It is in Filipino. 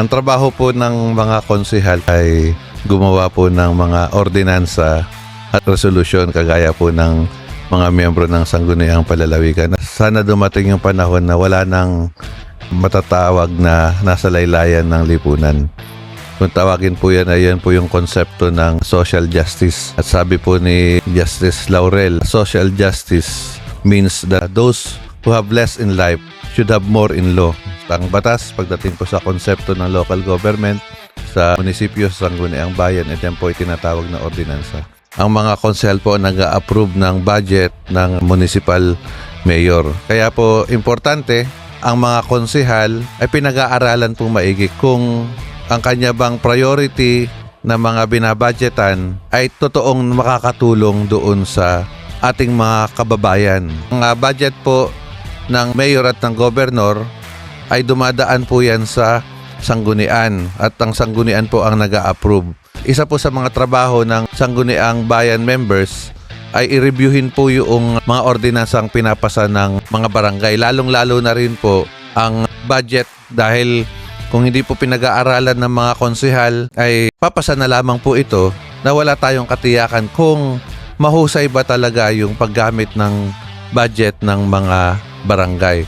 Ang trabaho po ng mga konsehal ay gumawa po ng mga ordinansa at resolusyon kagaya po ng mga miyembro ng Sangguniang Palalawigan. Sana dumating yung panahon na wala nang matatawag na nasa laylayan ng lipunan. Kung tawagin po yan ay yan po yung konsepto ng social justice. At sabi po ni Justice Laurel, social justice means that those who have less in life should have more in law. Ang batas pagdating po sa konsepto ng local government sa munisipyo sa Sangguniang Bayan, ito yan po ay tinatawag na ordinansa. Ang mga konsehal po nag-approve ng budget ng municipal mayor. Kaya po importante ang mga konsehal ay pinag-aaralan pong maigi kung ang kanya bang priority na mga binabudgetan ay totoong makakatulong doon sa ating mga kababayan. Ang ah, budget po ng mayor at ng governor ay dumadaan po yan sa sanggunian at ang sanggunian po ang nag-a-approve. Isa po sa mga trabaho ng sangguniang bayan members ay i-reviewin po yung mga ordinansang pinapasa ng mga barangay. Lalong-lalo na rin po ang budget dahil kung hindi po pinag-aaralan ng mga konsehal ay papasa na lamang po ito na wala tayong katiyakan kung mahusay ba talaga yung paggamit ng budget ng mga barangay.